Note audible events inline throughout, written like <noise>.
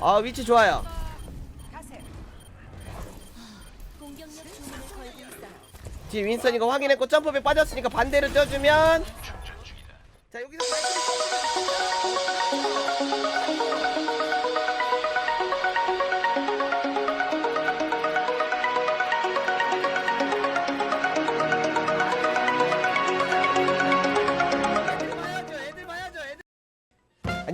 아 위치 좋아요. 윈스턴 이거 확인했고 점프백 빠졌으니까 반대로 떠주면. 자 여기서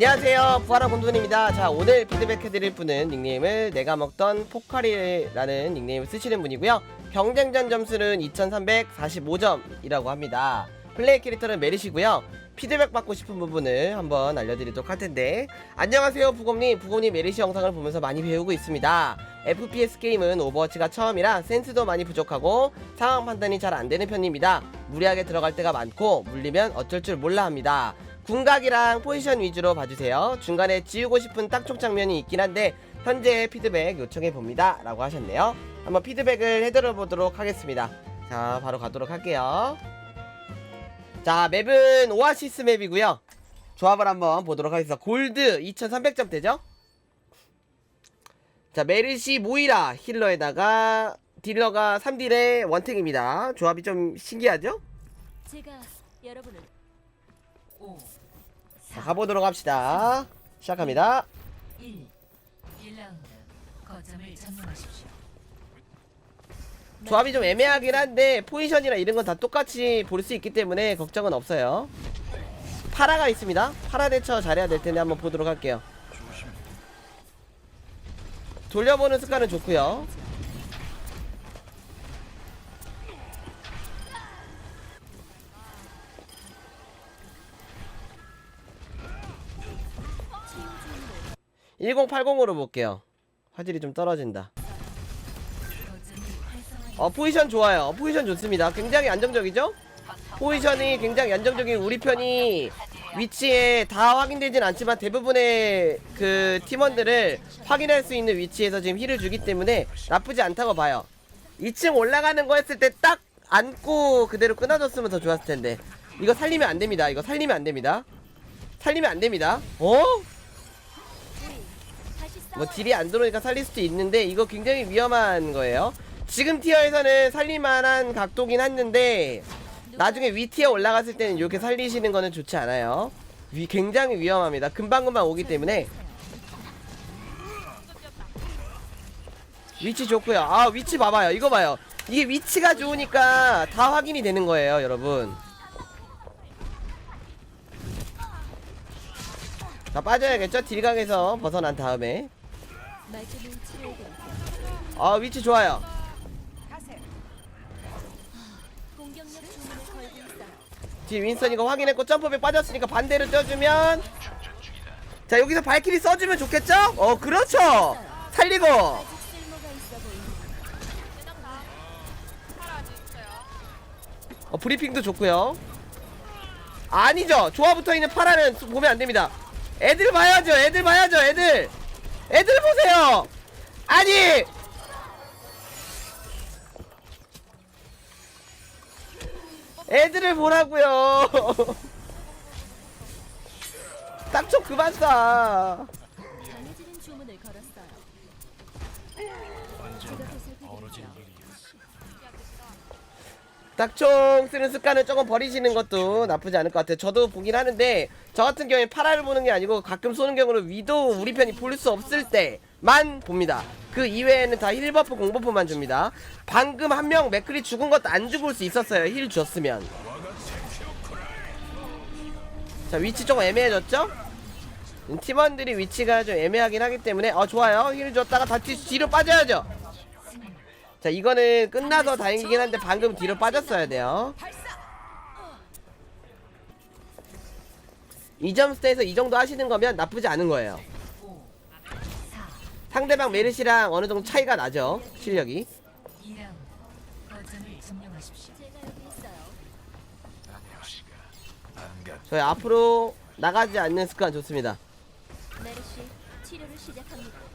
안녕하세요. 부하라 곰돈입니다. 자 오늘 피드백 해드릴 분은 닉네임을 내가 먹던 포카리라는 닉네임을 쓰시는 분이고요. 경쟁전 점수는 2345점이라고 합니다. 플레이 캐릭터는 메리시고요. 피드백 받고 싶은 부분을 한번 알려드리도록 할 텐데. 안녕하세요 부검님. 부검님 메리시 영상을 보면서 많이 배우고 있습니다. FPS 게임은 오버워치가 처음이라 센스도 많이 부족하고 상황 판단이 잘 안되는 편입니다. 무리하게 들어갈 때가 많고 물리면 어쩔 줄 몰라 합니다 궁각이랑 포지션 위주로 봐주세요. 중간에 지우고 싶은 딱총 장면이 있긴 한데 현재 피드백 요청해 봅니다. 라고 하셨네요. 한번 피드백을 해드려 보도록 하겠습니다. 자, 바로 가도록 할게요. 자, 맵은 오아시스 맵이고요. 조합을 한번 보도록 하겠습니다. 골드 2300점 되죠? 자, 메르시 모이라 힐러에다가 딜러가 3딜의 원탱입니다. 조합이 좀 신기하죠? 제가 여러분을 자, 가보도록 합시다. 시작합니다. 1. 1라운드 거점을 점령하십시오. 조합이 좀 애매하긴 한데 포지션이나 이런 건 다 똑같이 볼 수 있기 때문에 걱정은 없어요. 파라가 있습니다. 파라 대처 잘해야 될 텐데 한번 보도록 할게요. 돌려보는 습관은 좋고요. 1080으로 볼게요. 화질이 좀 떨어진다. 어 포지션 좋아요. 포지션 좋습니다. 굉장히 안정적이죠? 포지션이 굉장히 안정적인 우리 편이 위치에 다 확인되진 않지만 대부분의 그 팀원들을 확인할 수 있는 위치에서 지금 힐을 주기 때문에 나쁘지 않다고 봐요. 2층 올라가는 거 했을 때 딱 안고 그대로 끊어졌으면 더 좋았을 텐데 이거 살리면 안 됩니다. 이거 살리면 안 됩니다. 살리면 안 됩니다. 어? 뭐 딜이 안 들어오니까 살릴 수도 있는데 이거 굉장히 위험한 거예요. 지금 티어에서는 살릴만한 각도긴 했는데 나중에 위 티어 올라갔을 때는 이렇게 살리시는 거는 좋지 않아요. 위 굉장히 위험합니다. 금방금방 오기 때문에 위치 좋고요. 아 위치 봐봐요. 이거 봐요. 이게 위치가 좋으니까 다 확인이 되는 거예요, 여러분. 자 빠져야겠죠? 딜각에서 벗어난 다음에 아 위치 좋아요. 지금 윈스턴 이거 확인했고 점프백 빠졌으니까 반대로 떠주면 자 여기서 발키리 써주면 좋겠죠? 어 그렇죠. 살리고. 어 브리핑도 좋고요. 아니죠. 조화 붙어 있는 파라는 보면 안 됩니다. 애들 봐야죠. 애들 봐야죠. 애들 애들 보세요 아니 애들을 보라고요 <laughs> 딱좀 그만 쏴 강해지는 주문을 걸었어요. 제가 보살펴드릴게요. 딱총 쓰는 습관을 조금 버리시는 것도 나쁘지 않을 것 같아요. 저도 보긴 하는데 저 같은 경우에 파라를 보는 게 아니고 가끔 쏘는 경우는 위도 우리 편이 볼 수 없을 때만 봅니다. 그 이외에는 다 힐 버프 공버프만 줍니다. 방금 한 명 맥클이 죽은 것도 안 죽을 수 있었어요. 힐 줬으면. 자 위치 조금 애매해졌죠? 음, 팀원들이 위치가 좀 애매하긴 하기 때문에 어 좋아요. 힐 줬다가 다시 뒤로 빠져야죠. 자 이거는 끝나서 다행이긴 한데 방금 뒤로 빠졌어야 돼요 이점 스테에서 이 정도 하시는 거면 나쁘지 않은 거예요 상대방 메르시랑 어느 정도 차이가 나죠 실력이 2라운드 거점을 점령하십시오. 제가 여기 있어요. 저희 앞으로 나가지 않는 습관 좋습니다 메르시 치료를 시작합니다.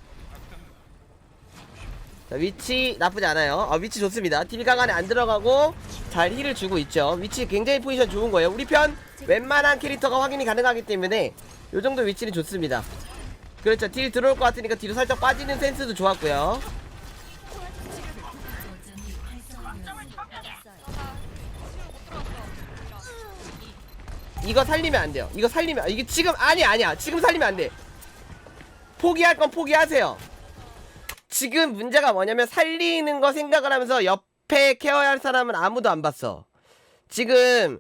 자 위치 나쁘지 않아요. 아 위치 좋습니다. 딜강 안에 안 들어가고 잘 힐을 주고 있죠. 위치 굉장히 포지션 좋은 거예요. 우리 편 웬만한 캐릭터가 확인이 가능하기 때문에 요 정도 위치는 좋습니다. 그렇죠. 딜 들어올 것 같으니까 뒤로 살짝 빠지는 센스도 좋았고요. 이거 살리면 안 돼요. 이거 살리면 이게 지금 아니 아니야. 지금 살리면 안 돼. 포기할 건 포기하세요 지금 문제가 뭐냐면 살리는 거 생각을 하면서 옆에 케어할 사람은 아무도 안 봤어 지금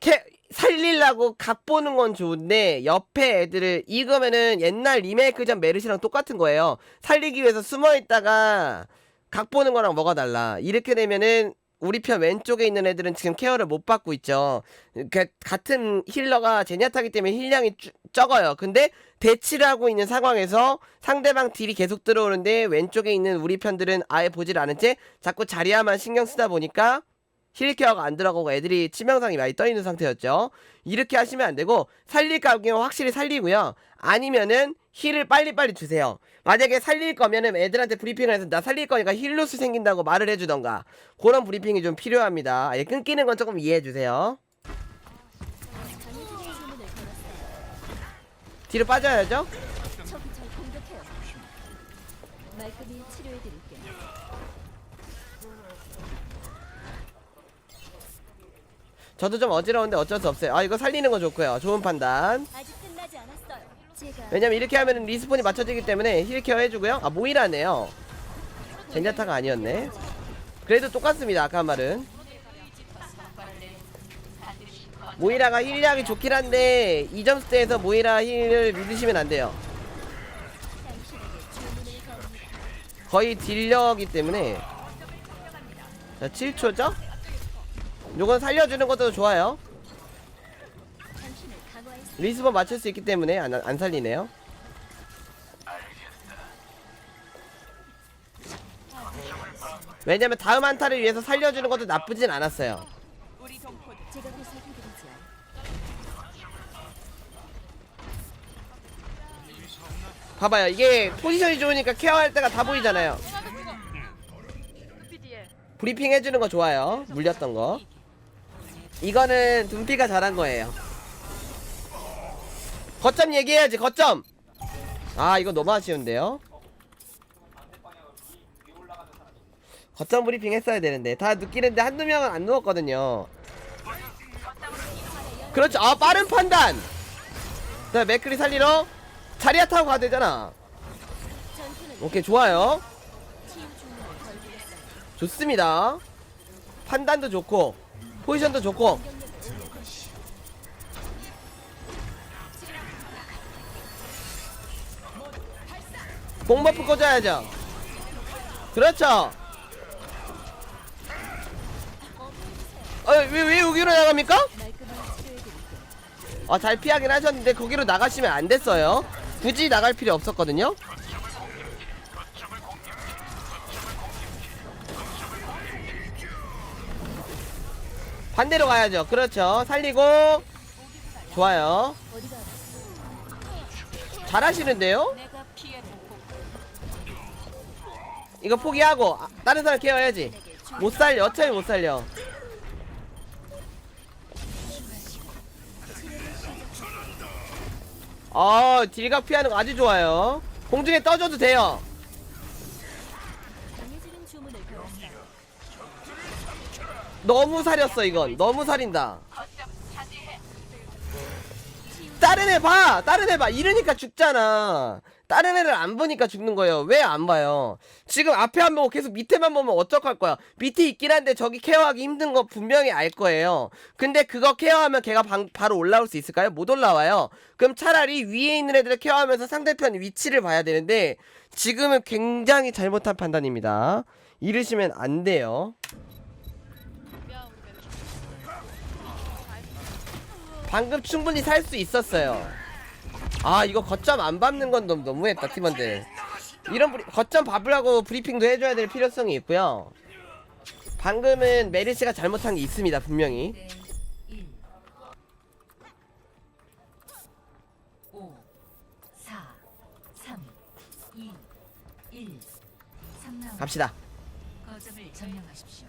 캐, 살리려고 각 보는 건 좋은데 옆에 애들을 이거면은 옛날 리메이크 전 메르시랑 똑같은 거예요. 살리기 위해서 숨어 있다가 각 보는 거랑 뭐가 달라. 이렇게 되면은 우리 편 왼쪽에 있는 애들은 지금 케어를 못 받고 있죠. 그 같은 힐러가 제냐타기 때문에 힐량이 쭈- 적어요. 근데 대치를 하고 있는 상황에서 상대방 딜이 계속 들어오는데 왼쪽에 있는 우리 편들은 아예 보질 않은 채 자꾸 자리야만 신경 쓰다 보니까 힐 케어가 안 들어가고 애들이 치명상이 많이 떠 있는 상태였죠. 이렇게 하시면 안 되고 살릴 거면 확실히 살리고요. 아니면은 힐을 빨리빨리 주세요. 만약에 살릴 거면은 애들한테 브리핑을 해서 나 살릴 거니까 힐로스 생긴다고 말을 해주던가 그런 브리핑이 좀 필요합니다. 아예 끊기는 건 조금 이해해 주세요. 뒤로 빠져야죠. 저도 좀 어지러운데 어쩔 수 없어요. 아 이거 살리는 건 좋고요. 좋은 판단. 아직 끝나지 않았어요. 왜냐면 이렇게 하면은 리스폰이 맞춰지기 때문에 힐 케어 해주고요. 아 모이라네요. 젠자타가 아니었네. 그래도 똑같습니다. 아까 한 말은. 모이라가 힐량이 좋긴 한데 2점 스테에서 모이라 힐을 믿으시면 안 돼요. 거의 딜력이 때문에 자 7초죠? 요건 살려주는 것도 좋아요. 당신을 강화했습니다. 리스폰 맞출 수 있기 때문에 안, 안 살리네요. 왜냐면 다음 한타를 위해서 살려주는 것도 나쁘진 않았어요. 봐봐요. 이게 포지션이 좋으니까 케어할 때가 다 보이잖아요. 브리핑 해주는 거 좋아요. 물렸던 거. 이거는 둠피가 잘한 거예요. 거점 얘기해야지. 거점. 아 이거 너무 아쉬운데요. 거점 브리핑 했어야 되는데 다 느끼는데 한두 명은 안 누웠거든요. 그렇죠. 아 빠른 판단. 자 맥크리 살리러 자리야 타고 가야 되잖아. 오케이 좋아요. 좋습니다. 판단도 좋고 포지션도 좋고 공버프 꽂아야죠. 그렇죠. 어, 왜, 왜 여기로 나갑니까? 말끔히 치료해드릴게요. 아, 잘 피하긴 하셨는데 거기로 나가시면 안 됐어요. 굳이 나갈 필요 없었거든요. 반대로 가야죠. 그렇죠. 살리고 좋아요. 잘하시는데요? 이거 포기하고 아, 다른 사람 케어해야지. 못 살려. 어차피 못 살려. 아, 딜각 피하는 거 아주 좋아요. 공중에 떠줘도 돼요. 너무 살렸어, 이건. 너무 살인다. 다른 애 봐! 다른 애 봐! 이러니까 죽잖아. 다른 애를 안 보니까 죽는 거예요. 왜 안 봐요? 지금 앞에 안 보고 계속 밑에만 보면 어떡할 거야? 밑에 있긴 한데 저기 케어하기 힘든 거 분명히 알 거예요. 근데 그거 케어하면 걔가 방- 바로 올라올 수 있을까요? 못 올라와요. 그럼 차라리 위에 있는 애들을 케어하면서 상대편 위치를 봐야 되는데 지금은 굉장히 잘못한 판단입니다. 이러시면 안 돼요. 방금 충분히 살 수 있었어요. 아 이거 거점 안 밟는 건 너무 너무했다 팀원들. 이런 브리, 거점 밟으라고 브리핑도 해줘야 될 필요성이 있고요. 방금은 메리시가 잘못한 게 있습니다 분명히. 대 1. 5 4 3 2 1 3라운드 갑시다. 거점을 점령하십시오.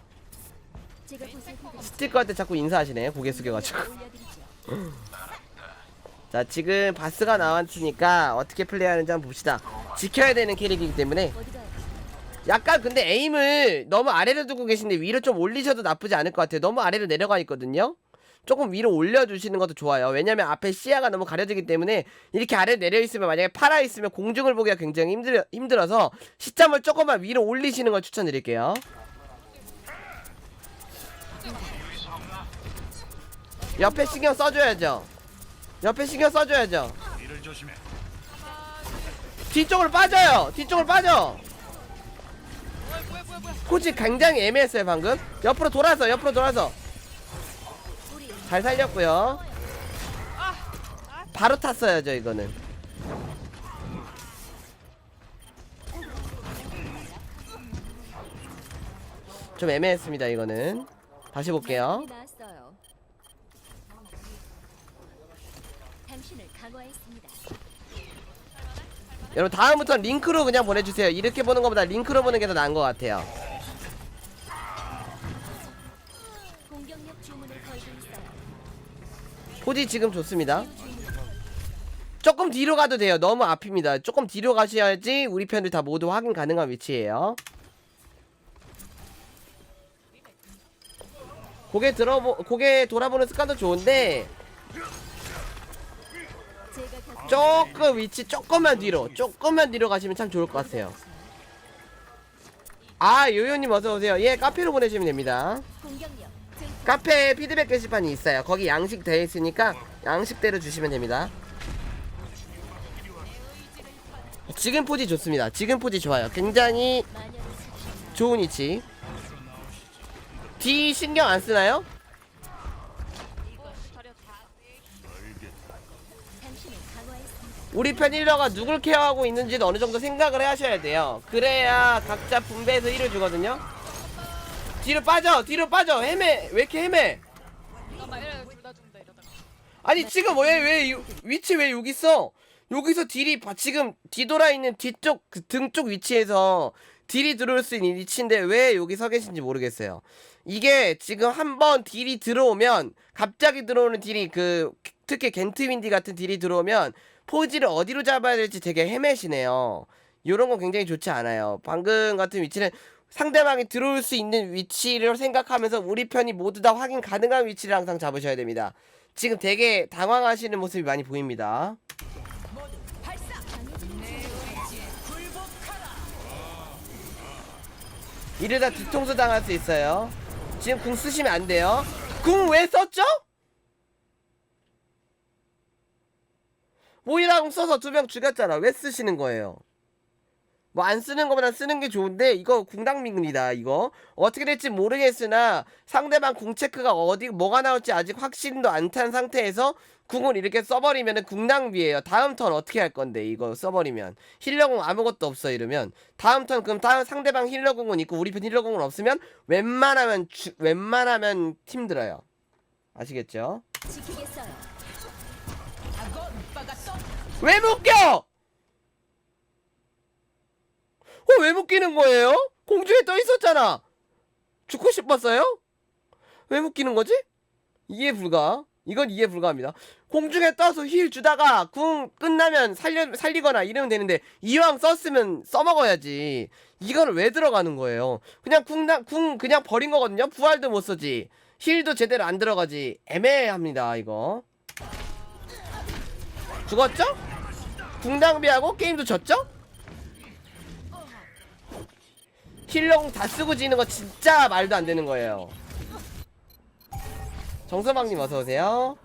제가 보살펴드리죠. 스티커 할때 자꾸 인사하시네 고개 숙여가지고. <laughs> <laughs> 자 지금 바스가 나왔으니까 어떻게 플레이하는지 한번 봅시다. 지켜야 되는 캐릭이기 때문에. 약간 근데 에임을 너무 아래로 두고 계신데 위로 좀 올리셔도 나쁘지 않을 것 같아요. 너무 아래로 내려가 있거든요. 조금 위로 올려주시는 것도 좋아요. 왜냐면 앞에 시야가 너무 가려지기 때문에 이렇게 아래로 내려있으면 만약에 팔아있으면 공중을 보기가 굉장히 힘들, 힘들어서 시점을 조금만 위로 올리시는 걸 추천드릴게요. 옆에 신경 써줘야죠 옆에 신경 써줘야죠. 이를 조심해. 뒤쪽으로 빠져요. 뒤쪽으로 빠져. 코치 굉장히 애매했어요 방금. 옆으로 돌아서 옆으로 돌아서. 잘 살렸고요. 바로 탔어야죠 이거는. 좀 애매했습니다 이거는. 다시 볼게요 나왔어요 당신을 강화했습니다. 여러분 다음부터는 링크로 그냥 보내주세요. 이렇게 보는 것보다 링크로 보는 게 더 나은 것 같아요. 공격력 주문을 걸고 있어요. 포지 지금 좋습니다. 조금 뒤로 가도 돼요. 너무 앞입니다. 조금 뒤로 가셔야지 우리 편들 다 모두 확인 가능한 위치예요. 고개 들어보 고개 돌아보는 습관도 좋은데 조금 위치 조금만 뒤로 조금만 뒤로 가시면 참 좋을 것 같아요. 아 요요님 어서오세요. 예 카페로 보내시면 됩니다. 카페에 피드백 게시판이 있어요. 거기 양식 되어 있으니까 양식대로 주시면 됩니다. 지금 포지 좋습니다. 지금 포지 좋아요. 굉장히 좋은 위치. D 신경 안 쓰나요? 당신을 강화했습니다. 우리 편 힐러가 누굴 케어하고 있는지도 어느 정도 생각을 하셔야 돼요. 그래야 각자 분배해서 힐을 주거든요. 뒤로 빠져, 뒤로 빠져. 헤매, 왜 이렇게 헤매? 아니 지금 왜왜 위치 왜 여기 있어? 여기서 딜이 봐- 지금 뒤돌아 있는 뒤쪽 그 등쪽 위치에서 딜이 들어올 수 있는 위치인데 왜 여기 서 계신지 모르겠어요. 이게 지금 한번 딜이 들어오면 갑자기 들어오는 딜이 그 특히 겐트 윈디 같은 딜이 들어오면 포지를 어디로 잡아야 될지 되게 헤매시네요. 요런 건 굉장히 좋지 않아요. 방금 같은 위치는 상대방이 들어올 수 있는 위치를 생각하면서 우리 편이 모두 다 확인 가능한 위치를 항상 잡으셔야 됩니다. 지금 되게 당황하시는 모습이 많이 보입니다. 이러다 뒤통수 당할 수 있어요. 지금 궁 쓰시면 안 돼요. 궁 왜 썼죠? 모이라 궁 써서 두 명 죽였잖아. 왜 쓰시는 거예요? 뭐 안 쓰는 것보다 쓰는 게 좋은데 이거 궁당민입니다. 이거 어떻게 될지 모르겠으나 상대방 궁 체크가 어디 뭐가 나올지 아직 확신도 안 탄 상태에서 궁을 이렇게 써버리면은 궁낭비예요. 다음 턴 어떻게 할 건데 이거 써버리면 힐러궁 아무것도 없어 이러면 다음 턴 그럼 다음 상대방 힐러궁은 있고 우리 편 힐러궁은 없으면 웬만하면 주, 웬만하면 힘들어요. 아시겠죠? 지키겠어요. 왜 묶여? 어, 왜 묶이는 거예요? 공중에 떠 있었잖아. 죽고 싶었어요? 왜 묶이는 거지? 이해 불가. 이건 이해 불가합니다. 공중에 떠서 힐 주다가 궁 끝나면 살려 살리거나 이러면 되는데 이왕 썼으면 써먹어야지. 이거를 왜 들어가는 거예요? 그냥 궁, 궁 그냥 버린 거거든요. 부활도 못 쓰지. 힐도 제대로 안 들어가지. 애매합니다. 이거. 죽었죠? 궁 낭비하고 게임도 졌죠? 힐러공 다 쓰고 지는 거 진짜 말도 안 되는 거예요. 정서방님 어서 오세요.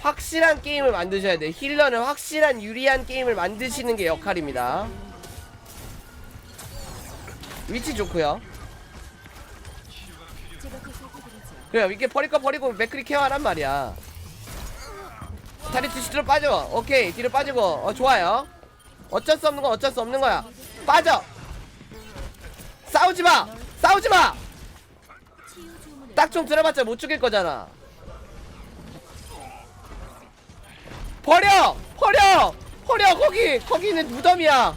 확실한 게임을 만드셔야 돼. 힐러는 확실한 유리한 게임을 만드시는 게 역할입니다. 위치 좋고요. 그래요 이게 버릴 거 버리고 맥크리 케어하란 말이야. 다리 뒤로 빠져. 오케이 뒤로 빠지고. 어 좋아요. 어쩔 수 없는 건 어쩔 수 없는 거야. 빠져. 싸우지 마. 싸우지 치유 주문을 마딱 좀 들어봤자 못 죽일 거잖아. 버려! 버려! 버려! 거기 거기는 무덤이야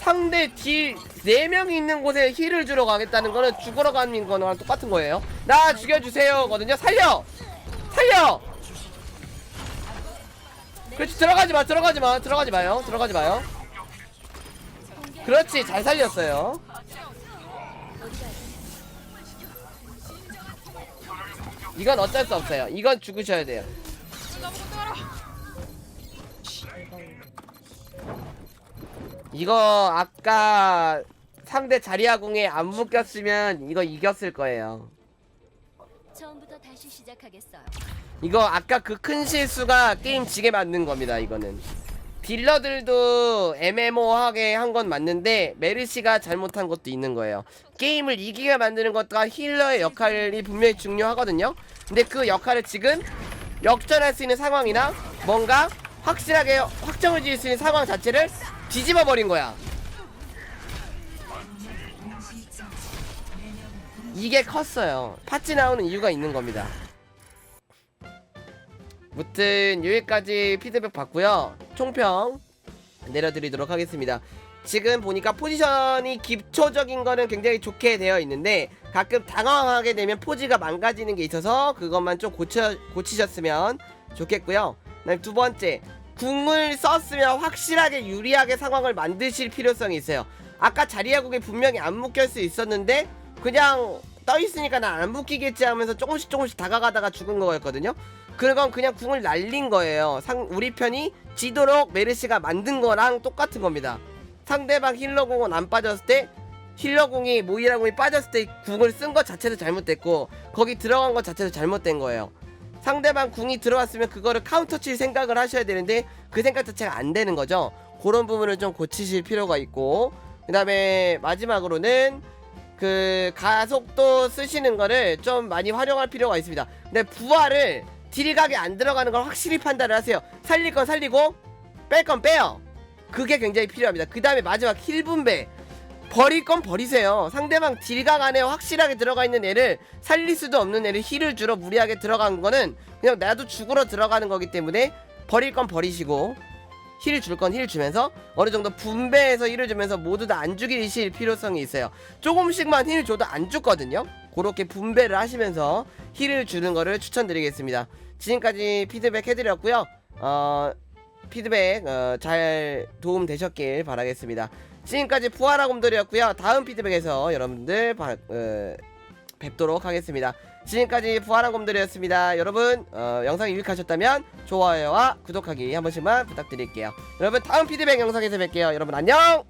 상대 딜 4명이 있는 곳에 힐을 주러 가겠다는 거는 죽으러 가는 거랑 똑같은 거예요. 나 죽여주세요. 거든요. 살려! 살려! 그렇지, 들어가지 마, 들어가지 마, 들어가지 마요. 들어가지 마요. 그렇지, 잘 살렸어요. 이건 어쩔 수 없어요. 이건 죽으셔야 돼요. 이거 아까 상대 자리아궁에 안 묶였으면 이거 이겼을 거예요. 처음부터 다시 시작하겠어요. 이거 아까 그 큰 실수가 게임 지게 만든 겁니다. 이거는 딜러들도 애매모호하게 한 건 맞는데 메르시가 잘못한 것도 있는 거예요. 게임을 이기게 만드는 것과 힐러의 역할이 분명히 중요하거든요. 근데 그 역할을 지금 역전할 수 있는 상황이나 뭔가 확실하게 확정을 지을 수 있는 상황 자체를 뒤집어 버린 거야. 이게 컸어요. 파츠 나오는 이유가 있는 겁니다. 무튼 여기까지 피드백 받고요. 총평 내려드리도록 하겠습니다. 지금 보니까 포지션이 기초적인 거는 굉장히 좋게 되어 있는데 가끔 당황하게 되면 포즈가 망가지는 게 있어서 그것만 좀 고쳐, 고치셨으면 좋겠고요. 그다음에 두 번째 궁을 썼으면 확실하게 유리하게 상황을 만드실 필요성이 있어요. 아까 자리야국에 분명히 안 묶일 수 있었는데 그냥 떠 있으니까 나안 묶이겠지 하면서 조금씩 조금씩 다가가다가 죽은 거였거든요. 그건 그냥 궁을 날린 거예요. 상 우리 편이 지도록 메르시가 만든 거랑 똑같은 겁니다. 상대방 힐러공은 안 빠졌을 때 힐러공이 모이라공이 빠졌을 때 궁을 쓴 것 자체도 잘못됐고 거기 들어간 것 자체도 잘못된 거예요. 상대방 궁이 들어왔으면 그거를 카운터 칠 생각을 하셔야 되는데 그 생각 자체가 안 되는 거죠. 그런 부분을 좀 고치실 필요가 있고 그 다음에 마지막으로는 그 가속도 쓰시는 거를 좀 많이 활용할 필요가 있습니다. 근데 부활을 딜각이 안 들어가는 걸 확실히 판단을 하세요. 살릴 건 살리고 뺄 건 빼요. 그게 굉장히 필요합니다. 그 다음에 마지막 힐 분배. 버릴 건 버리세요. 상대방 딜각 안에 확실하게 들어가 있는 애를 살릴 수도 없는 애를 힐을 주러 무리하게 들어간 거는 그냥 나도 죽으러 들어가는 거기 때문에 버릴 건 버리시고 힐 줄 건 힐 주면서 어느 정도 분배해서 힐을 주면서 모두 다 안 죽이실 필요성이 있어요. 조금씩만 힐 줘도 안 죽거든요. 그렇게 분배를 하시면서 힐을 주는 거를 추천드리겠습니다. 지금까지 피드백 해드렸고요. 어, 피드백 어, 잘 도움 되셨길 바라겠습니다. 지금까지 부활하곰들이었고요. 다음 피드백에서 여러분들 바, 어, 뵙도록 하겠습니다. 지금까지 부활하곰들이었습니다. 여러분 어, 영상이 유익하셨다면 좋아요와 구독하기 한 번씩만 부탁드릴게요. 여러분 다음 피드백 영상에서 뵐게요. 여러분 안녕.